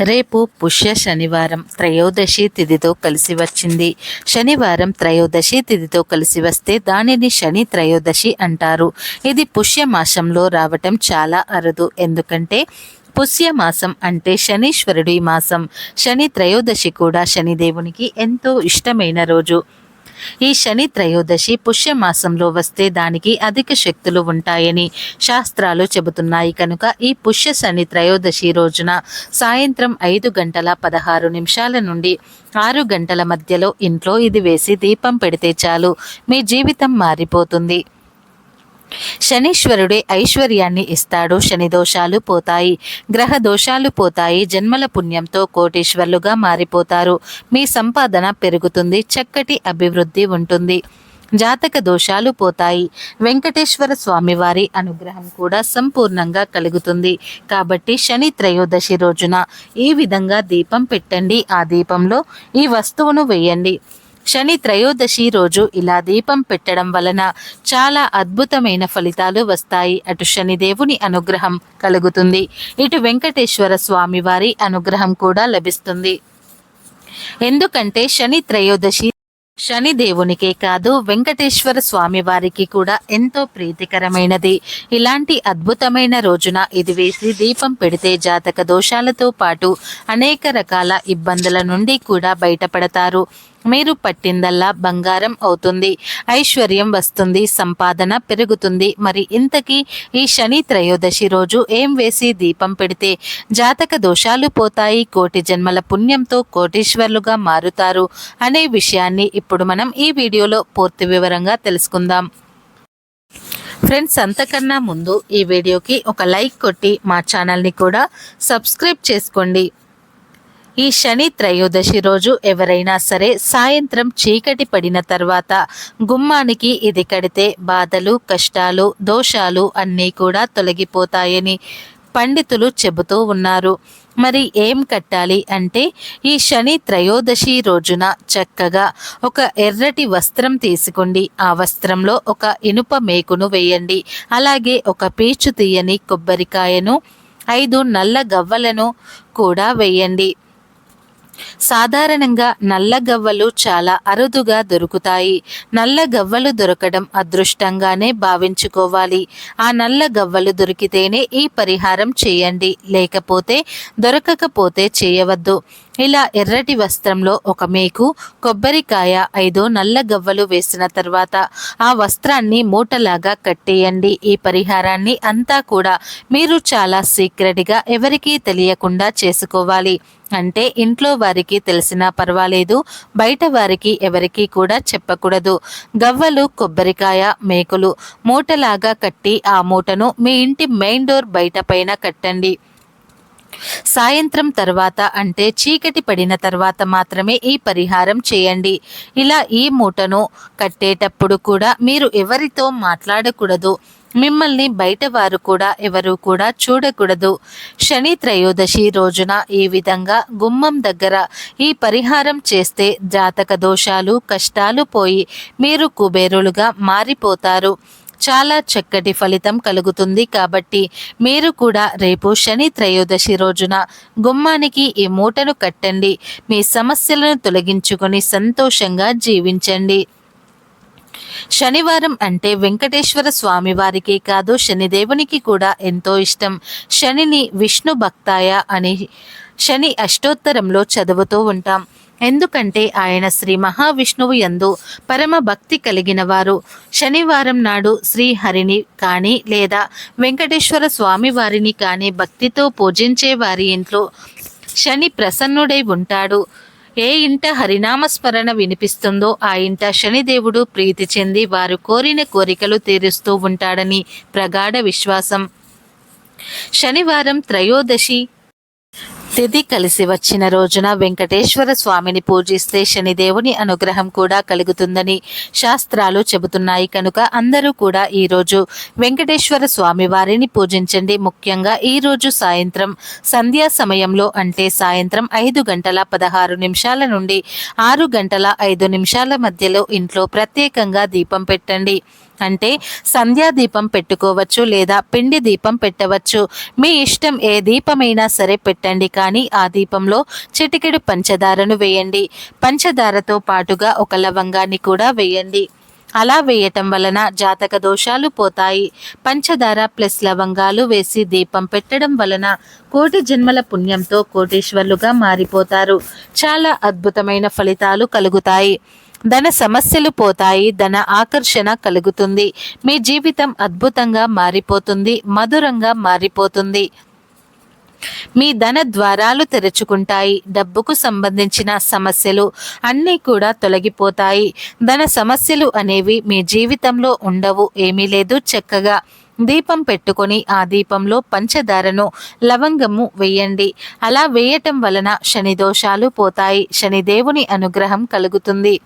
రేపు పుష్య శనివారం త్రయోదశి తిథితో కలిసి వచ్చింది. శనివారం త్రయోదశి తిథితో కలిసి వస్తే దానిని శని త్రయోదశి అంటారు. ఇది పుష్య మాసంలో రావటం చాలా అరుదు. ఎందుకంటే పుష్యమాసం అంటే శనీశ్వరుడి మాసం. శని త్రయోదశి కూడా శనిదేవునికి ఎంతో ఇష్టమైన రోజు. ఈ శని త్రయోదశి పుష్యమాసంలో వస్తే దానికి అధిక శక్తులు ఉంటాయని శాస్త్రాలు చెబుతున్నాయి. కనుక ఈ పుష్య శని త్రయోదశి రోజున సాయంత్రం ఐదు గంటల పదహారు నిమిషాల నుండి ఆరు గంటల మధ్యలో ఇంట్లో ఇది వేసి దీపం పెడితే చాలు. మీ జీవితం మారిపోతుంది. శనీశ్వరుడే ఐశ్వర్యాన్ని ఇస్తాడు. శని దోషాలు పోతాయి. గ్రహ దోషాలు పోతాయి. జన్మల పుణ్యంతో కోటీశ్వర్లుగా మారిపోతారు. మీ సంపాదన పెరుగుతుంది. చక్కటి అభివృద్ధి ఉంటుంది. జాతక దోషాలు పోతాయి. వెంకటేశ్వర స్వామివారి అనుగ్రహం కూడా సంపూర్ణంగా కలుగుతుంది. కాబట్టి శని త్రయోదశి రోజున ఈ విధంగా దీపం పెట్టండి. ఆ దీపంలో ఈ వస్తువును వేయండి. శని త్రయోదశి రోజు ఇలా దీపం పెట్టడం వలన చాలా అద్భుతమైన ఫలితాలు వస్తాయి. అటు శనిదేవుని అనుగ్రహం కలుగుతుంది. ఇటు వెంకటేశ్వర స్వామి వారి అనుగ్రహం కూడా లభిస్తుంది. ఎందుకంటే శని త్రయోదశి శని దేవునికే కాదు వెంకటేశ్వర స్వామి వారికి కూడా ఎంతో ప్రీతికరమైనది. ఇలాంటి అద్భుతమైన రోజున ఇది వేసి దీపం పెడితే జాతక దోషాలతో పాటు అనేక రకాల ఇబ్బందుల నుండి కూడా బయటపడతారు. మీరు పట్టిందల్లా బంగారం అవుతుంది ఐశ్వర్యం వస్తుంది సంపాదన పెరుగుతుంది. మరి ఇంతకీ ఈ శని త్రయోదశి రోజు ఏం వేసి దీపం పెడితే జాతక దోషాలు పోతాయి కోటి జన్మల పుణ్యంతో కోటీశ్వర్లుగా మారుతారు అనే విషయాన్ని ఇప్పుడు మనం ఈ వీడియోలో పూర్తి వివరంగా తెలుసుకుందాం. ఫ్రెండ్స్ అంతకన్నా ముందు ఈ వీడియోకి ఒక లైక్ కొట్టి మా ఛానల్ని కూడా సబ్స్క్రైబ్ చేసుకోండి. ఈ శని త్రయోదశి రోజు ఎవరైనా సరే సాయంత్రం చీకటి పడిన తర్వాత గుమ్మానికి ఇది కడితే బాధలు కష్టాలు దోషాలు అన్నీ కూడా తొలగిపోతాయని పండితులు చెబుతూ ఉన్నారు. మరి ఏం కట్టాలి అంటే ఈ శని త్రయోదశి రోజున చక్కగా ఒక ఎర్రటి వస్త్రం తీసుకోండి. ఆ వస్త్రంలో ఒక ఇనుప మేకును వేయండి. అలాగే ఒక పీచు తీయని కొబ్బరికాయను ఐదు నల్ల గవ్వలను కూడా వేయండి. సాధారణంగా నల్ల గవ్వలు చాలా అరుదుగా దొరుకుతాయి. నల్ల గవ్వలు దొరకడం అదృష్టంగానే భావించుకోవాలి. ఆ నల్ల గవ్వలు దొరికితేనే ఈ పరిహారం చేయండి. లేకపోతే దొరకకపోతే చేయవద్దు. ఇలా ఎర్రటి వస్త్రంలో ఒక మేకు కొబ్బరికాయ ఐదు నల్ల గవ్వలు వేసిన తర్వాత ఆ వస్త్రాన్ని మూటలాగా కట్టేయండి. ఈ పరిహారాన్ని అంతా కూడా మీరు చాలా సీక్రెట్గా ఎవరికీ తెలియకుండా చేసుకోవాలి. అంటే ఇంట్లో వారికి తెలిసినా పర్వాలేదు బయట వారికి ఎవరికీ కూడా చెప్పకూడదు. గవ్వలు కొబ్బరికాయ మేకులు మూటలాగా కట్టి ఆ మూటను మీ ఇంటి మెయిన్ డోర్ బయట పైన కట్టండి. సాయంత్రం తర్వాత అంటే చీకటి పడిన తర్వాత మాత్రమే ఈ పరిహారం చేయండి. ఇలా ఈ మూటను కట్టేటప్పుడు కూడా మీరు ఎవరితో మాట్లాడకూడదు. మిమ్మల్ని బయట వారు కూడా ఎవరు కూడా చూడకూడదు. శని త్రయోదశి రోజున ఈ విధంగా గుమ్మం దగ్గర ఈ పరిహారం చేస్తే జాతక దోషాలు కష్టాలు పోయి మీరు కుబేరులుగా మారిపోతారు. చాలా చక్కటి ఫలితం కలుగుతుంది. కాబట్టి మీరు కూడా రేపు శని త్రయోదశి రోజున గుమ్మానికి ఈ మూటను కట్టండి. మీ సమస్యలను తొలగించుకొని సంతోషంగా జీవించండి. శనివారం అంటే వెంకటేశ్వర స్వామి వారికి కాదు శనిదేవునికి కూడా ఎంతో ఇష్టం. శనిని విష్ణు భక్తాయ అని శని అష్టోత్తరంలో చదువుతూ ఉంటాం. ఎందుకంటే ఆయన శ్రీ మహావిష్ణువు యందు పరమ భక్తి కలిగిన వారు శనివారం నాడు శ్రీహరిని కానీ లేదా వెంకటేశ్వర స్వామి వారిని కానీ భక్తితో పూజించే వారి ఇంట్లో శని ప్రసన్నుడై ఉంటాడు. ఏ ఇంట హరినామస్మరణ వినిపిస్తుందో ఆ ఇంట శనిదేవుడు ప్రీతి చెంది వారు కోరిన కోరికలు తీరుస్తూ ఉంటాడని ప్రగాఢ విశ్వాసం. శనివారం త్రయోదశి తిథి కలిసి వచ్చిన రోజున వెంకటేశ్వర స్వామిని పూజిస్తే శనిదేవుని అనుగ్రహం కూడా కలుగుతుందని శాస్త్రాలు చెబుతున్నాయి కనుక అందరూ కూడా ఈరోజు వెంకటేశ్వర స్వామి వారిని పూజించండి. ముఖ్యంగా ఈరోజు సాయంత్రం సంధ్యా సమయంలో అంటే సాయంత్రం ఐదు గంటల పదహారు నిమిషాల నుండి ఆరు గంటల ఐదు నిమిషాల మధ్యలో ఇంట్లో ప్రత్యేకంగా దీపం పెట్టండి. అంటే సంధ్యాదీపం పెట్టుకోవచ్చు లేదా పిండి దీపం పెట్టవచ్చు. మీ ఇష్టం ఏ దీపమైనా సరే పెట్టండి కానీ ఆ దీపంలో చిటికెడు పంచదారను వేయండి. పంచదారతో పాటుగా ఒక లవంగాన్ని కూడా వేయండి. అలా వేయటం వలన జాతక దోషాలు పోతాయి. పంచదార ప్లస్ లవంగాలు వేసి దీపం పెట్టడం వలన కోటి జన్మల పుణ్యంతో కోటీశ్వర్లుగా మారిపోతారు. చాలా అద్భుతమైన ఫలితాలు కలుగుతాయి. ధన సమస్యలు పోతాయి ధన ఆకర్షణ కలుగుతుంది. మీ జీవితం అద్భుతంగా మారిపోతుంది మధురంగా మారిపోతుంది. మీ ధన ద్వారాలు తెరుచుకుంటాయి డబ్బుకు సంబంధించిన సమస్యలు అన్నీ కూడా తొలగిపోతాయి. ధన సమస్యలు అనేవి మీ జీవితంలో ఉండవు ఏమీ లేదు చక్కగా. దీపం పెట్టుకొని ఆ దీపంలో పంచదారను లవంగము వేయండి. అలా వేయటం వలన శని దోషాలు పోతాయి శనిదేవుని అనుగ్రహం కలుగుతుంది.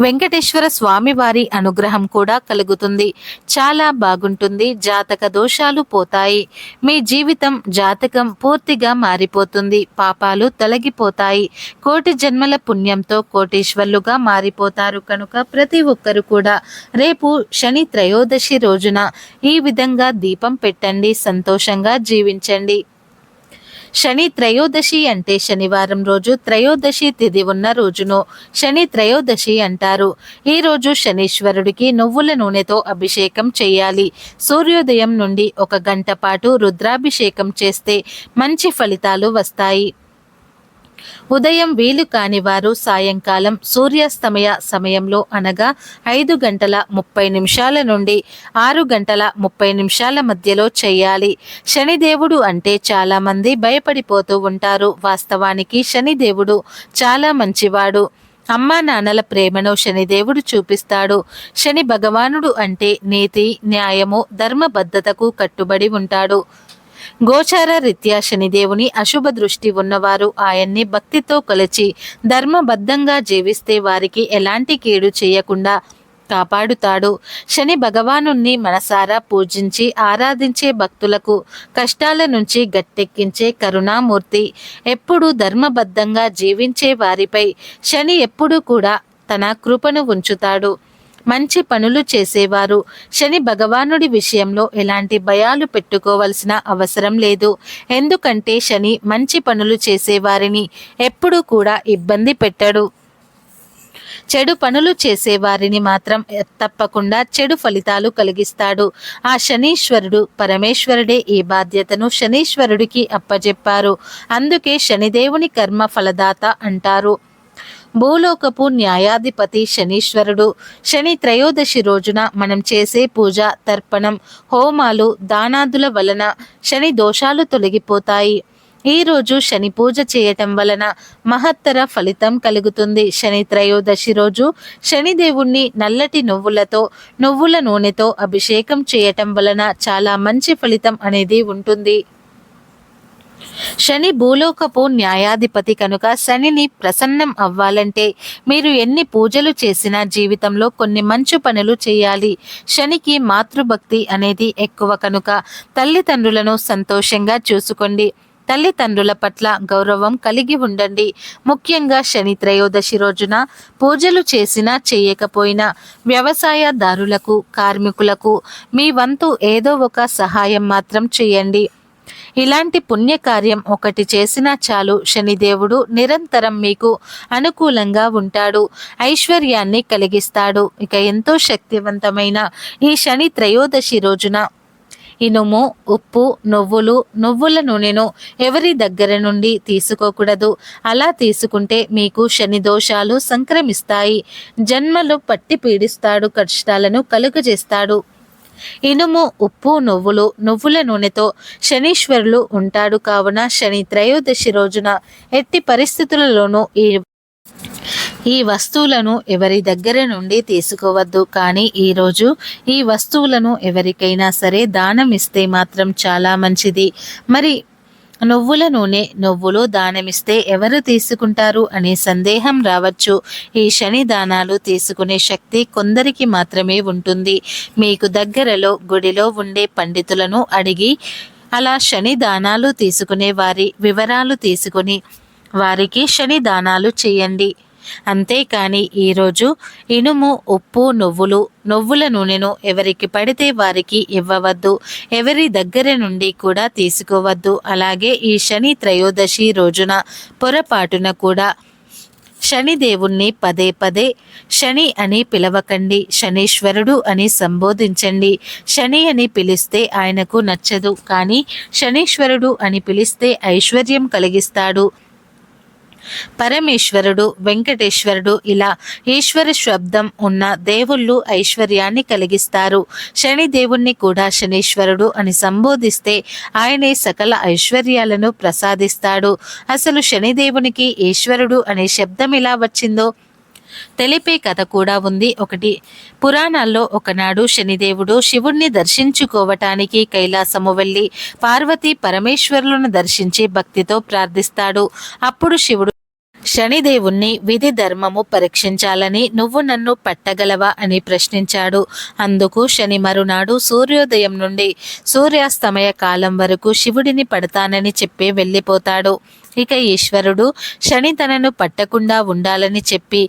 వెంకటేశ్వర స్వామి వారి అనుగ్రహం కూడా కలుగుతుంది. చాలా బాగుంటుంది. జాతక దోషాలు పోతాయి. మీ జీవితం జాతకం పూర్తిగా మారిపోతుంది. పాపాలు తొలగిపోతాయి. కోటి జన్మల పుణ్యంతో కోటీశ్వర్లుగా మారిపోతారు కనుక ప్రతి ఒక్కరు కూడా రేపు శని త్రయోదశి రోజున ఈ విధంగా దీపం పెట్టండి. సంతోషంగా జీవించండి. శని త్రయోదశి అంటే శనివారం రోజు త్రయోదశి తిథి ఉన్న రోజును శని త్రయోదశి అంటారు. ఈ రోజు శనీశ్వరుడికి నువ్వుల నూనెతో అభిషేకం చేయాలి. సూర్యోదయం నుండి ఒక గంట పాటు రుద్రాభిషేకం చేస్తే మంచి ఫలితాలు వస్తాయి. ఉదయం వీలు కాని వారు సాయంకాలం సూర్యాస్తమయ సమయంలో అనగా ఐదు గంటల ముప్పై నిమిషాల నుండి ఆరు గంటల ముప్పై నిమిషాల మధ్యలో చేయాలి. శనిదేవుడు అంటే చాలామంది భయపడిపోతూ ఉంటారు. వాస్తవానికి శనిదేవుడు చాలా మంచివాడు. అమ్మా నాన్నల ప్రేమను శనిదేవుడు చూపిస్తాడు. శని భగవానుడు అంటే నీతి న్యాయము ధర్మబద్ధతకు కట్టుబడి ఉంటాడు. గోచార రీత్యా శనిదేవుని అశుభ దృష్టి ఉన్నవారు ఆయన్ని భక్తితో కొలిచి ధర్మబద్ధంగా జీవిస్తే వారికి ఎలాంటి కీడు చేయకుండా కాపాడుతాడు. శని భగవాను మనసారా పూజించి ఆరాధించే భక్తులకు కష్టాల నుంచి గట్టెక్కించే కరుణామూర్తి. ఎప్పుడూ ధర్మబద్ధంగా జీవించే వారిపై శని ఎప్పుడూ కూడా తన కృపను ఉంచుతాడు. మంచి పనులు చేసేవారు. శని భగవానుడి విషయంలో ఎలాంటి భయాలు పెట్టుకోవలసిన అవసరం లేదు. ఎందుకంటే శని మంచి పనులు చేసేవారిని ఎప్పుడూ కూడా ఇబ్బంది పెట్టడు. చెడు పనులు చేసేవారిని మాత్రం తప్పకుండా చెడు ఫలితాలు కలిగిస్తాడు. ఆ శనీశ్వరుడు పరమేశ్వరుడే ఈ బాధ్యతను శనీశ్వరుడికి అప్పజెప్పారు. అందుకే శనిదేవుని కర్మ ఫలదాత అంటారు. భూలోకపు న్యాయాధిపతి శనీశ్వరుడు. శని త్రయోదశి రోజున మనం చేసే పూజ తర్పణం హోమాలు దానాదుల వలన శని దోషాలు తొలగిపోతాయి. ఈ రోజు శని పూజ చేయటం వలన మహత్తర ఫలితం కలుగుతుంది. శని త్రయోదశి రోజు శనిదేవుణ్ణి నల్లటి నువ్వులతో నువ్వుల నూనెతో అభిషేకం చేయటం వలన చాలా మంచి ఫలితం అనేది ఉంటుంది. శని భూలోకపు న్యాయాధిపతి కనుక శనిని ప్రసన్నం అవ్వాలంటే మీరు ఎన్ని పూజలు చేసినా జీవితంలో కొన్ని మంచి పనులు చేయాలి. శనికి మాతృభక్తి అనేది ఎక్కువ కనుక తల్లిదండ్రులను సంతోషంగా చూసుకోండి. తల్లిదండ్రుల పట్ల గౌరవం కలిగి ఉండండి. ముఖ్యంగా శని త్రయోదశి రోజున పూజలు చేసినా చేయకపోయినా వ్యవసాయదారులకు కార్మికులకు మీ వంతు ఏదో ఒక సహాయం మాత్రం చేయండి. ఇలాంటి పుణ్యకార్యం ఒకటి చేసినా చాలు శనిదేవుడు నిరంతరం మీకు అనుకూలంగా ఉంటాడు. ఐశ్వర్యాన్ని కలిగిస్తాడు. ఇక ఎంతో శక్తివంతమైన ఈ శని త్రయోదశి రోజున ఇనుము ఉప్పు నువ్వులు నువ్వుల నూనెను ఎవరి దగ్గర నుండి తీసుకోకూడదు. అలా తీసుకుంటే మీకు శని దోషాలు సంక్రమిస్తాయి. జన్మలు పట్టి పీడిస్తాడు కష్టాలను కలుగజేస్తాడు. ఇనుము ఉప్పు నువ్వులు నువ్వుల నూనెతో శనీశ్వరులు ఉంటాడు కావున శని త్రయోదశి రోజున ఎట్టి పరిస్థితులలోనూ ఈ ఈ వస్తువులను ఎవరి దగ్గర నుండి తీసుకోవద్దు. కానీ ఈరోజు ఈ వస్తువులను ఎవరికైనా సరే దానం ఇస్తే మాత్రం చాలా మంచిది. మరి నువ్వుల నూనె నువ్వులు దానమిస్తే ఎవరు తీసుకుంటారు అనే సందేహం రావచ్చు. ఈ శని దానాలు తీసుకునే శక్తి కొందరికి మాత్రమే ఉంటుంది. మీకు దగ్గరలో గుడిలో ఉండే పండితులను అడిగి అలా శని దానాలు తీసుకునే వారి వివరాలు తీసుకుని వారికి శని దానాలు చేయండి. అంతేకాని ఈరోజు ఇనుము ఉప్పు నువ్వులు నువ్వుల నూనెను ఎవరికి పడితే వారికి ఇవ్వవద్దు. ఎవరి దగ్గర నుండి కూడా తీసుకోవద్దు. అలాగే ఈ శని త్రయోదశి రోజున పొరపాటున కూడా శనిదేవుణ్ణి పదే పదే శని అని పిలవకండి. శనీశ్వరుడు అని సంబోధించండి. శని అని పిలిస్తే ఆయనకు నచ్చదు. కానీ శనీశ్వరుడు అని పిలిస్తే ఐశ్వర్యం కలిగిస్తాడు. పరమేశ్వరుడు వెంకటేశ్వరుడు ఇలా ఈశ్వర శబ్దం ఉన్న దేవుళ్ళు ఐశ్వర్యాన్ని కలిగిస్తారు. శని దేవుణ్ణి కూడా శనీశ్వరుడు అని సంబోధిస్తే ఆయనే సకల ఐశ్వర్యాలను ప్రసాదిస్తాడు. అసలు శనిదేవునికి ఈశ్వరుడు అనే శబ్దం ఎలా వచ్చిందో? తెలిపే కథ కూడా ఉంది. ఒకటి పురాణాల్లో ఒకనాడు శనిదేవుడు శివుణ్ణి దర్శించుకోవటానికి కైలాసము వెళ్ళి పార్వతి పరమేశ్వరులను దర్శించి భక్తితో ప్రార్థిస్తాడు. అప్పుడు శివుడు శనిదేవుణ్ణి విధి ధర్మము పరీక్షించాలని నువ్వు నన్ను పట్టగలవా అని ప్రశ్నించాడు. అందుకు శని మరునాడు సూర్యోదయం నుండి సూర్యాస్తమయ కాలం వరకు శివుడిని పడతానని చెప్పి వెళ్ళిపోతాడు. ఇక ఈశ్వరుడు శని తనను పట్టకుండా ఉండాలని చెప్పి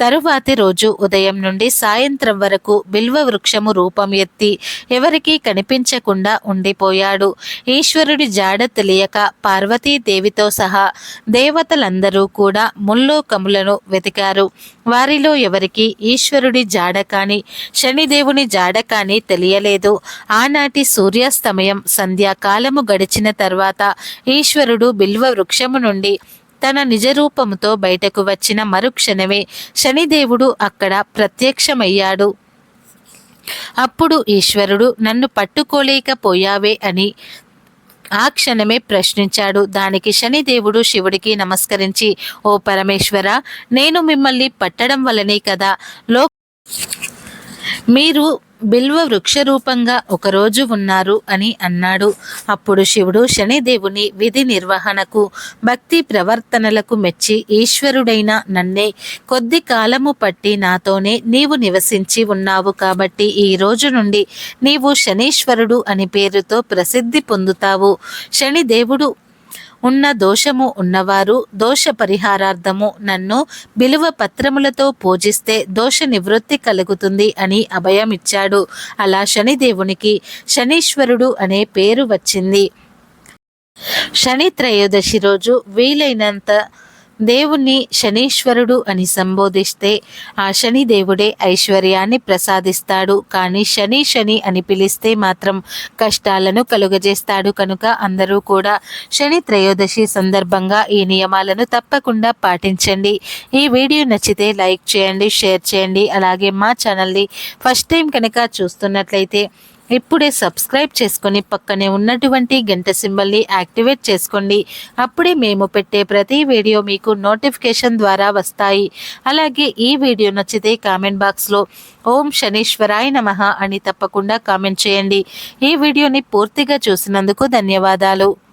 తరువాతి రోజు ఉదయం నుండి సాయంత్రం వరకు బిల్వ వృక్షము రూపం ఎత్తి ఎవరికీ కనిపించకుండా ఉండిపోయాడు. ఈశ్వరుడి జాడ తెలియక పార్వతీదేవితో సహా దేవతలందరూ కూడా ముల్లోకములను వెతికారు. వారిలో ఎవరికి ఈశ్వరుడి జాడ కాని శనిదేవుని జాడ కాని తెలియలేదు. ఆనాటి సూర్యాస్తమయం సంధ్యాకాలము గడిచిన తర్వాత ఈశ్వరుడు బిల్వ వృక్షము నుండి తన నిజరూపముతో బయటకు వచ్చిన మరుక్షణమే శనిదేవుడు అక్కడ ప్రత్యక్షమయ్యాడు. అప్పుడు ఈశ్వరుడు నన్ను పట్టుకోలేకపోయావే అని ఆ క్షణమే ప్రశ్నించాడు. దానికి శనిదేవుడు శివుడికి నమస్కరించి ఓ పరమేశ్వర నేను మిమ్మల్ని పట్టడం వల్లనే కదా లో మీరు బిల్వ వృక్షరూపంగా ఒకరోజు ఉన్నారు అని అన్నాడు. అప్పుడు శివుడు శనిదేవుని విధి నిర్వహణకు భక్తి ప్రవర్తనలకు మెచ్చి ఈశ్వరుడైన నన్నే కొద్ది కాలము పట్టి నాతోనే నీవు నివసించి ఉన్నావు కాబట్టి ఈ రోజు నుండి నీవు శనీశ్వరుడు అని పేరుతో ప్రసిద్ధి పొందుతావు. శనిదేవుడు ఉన్న దోషము ఉన్నవారు దోష పరిహారార్థము నన్ను బిలువ పత్రములతో పూజిస్తే దోష నివృత్తి కలుగుతుంది అని అభయమిచ్చాడు. అలా శనిదేవునికి శనీశ్వరుడు అనే పేరు వచ్చింది. శని త్రయోదశి రోజు వీలైనంత దేవుణ్ణి శనీశ్వరుడు అని సంబోధిస్తే ఆ శని దేవుడే ఐశ్వర్యాన్ని ప్రసాదిస్తాడు. కానీ శని శని అని పిలిస్తే మాత్రం కష్టాలను కలుగజేస్తాడు. కనుక అందరూ కూడా శని త్రయోదశి సందర్భంగా ఈ నియమాలను తప్పకుండా పాటించండి. ఈ వీడియో నచ్చితే లైక్ చేయండి షేర్ చేయండి. అలాగే మా ఛానల్ని ఫస్ట్ టైం కనుక చూస్తున్నట్లయితే ఇప్పుడే సబ్స్క్రైబ్ చేసుకొని పక్కనే ఉన్నటువంటి గంట సింబల్ని యాక్టివేట్ చేసుకోండి. అప్పుడే మేము పెట్టే ప్రతి వీడియో మీకు నోటిఫికేషన్ ద్వారా వస్తాయి. అలాగే ఈ వీడియో నచ్చితే కామెంట్ బాక్స్లో ఓం శనీశ్వరాయ నమ అని తప్పకుండా కామెంట్ చేయండి. ఈ వీడియోని పూర్తిగా చూసినందుకు ధన్యవాదాలు.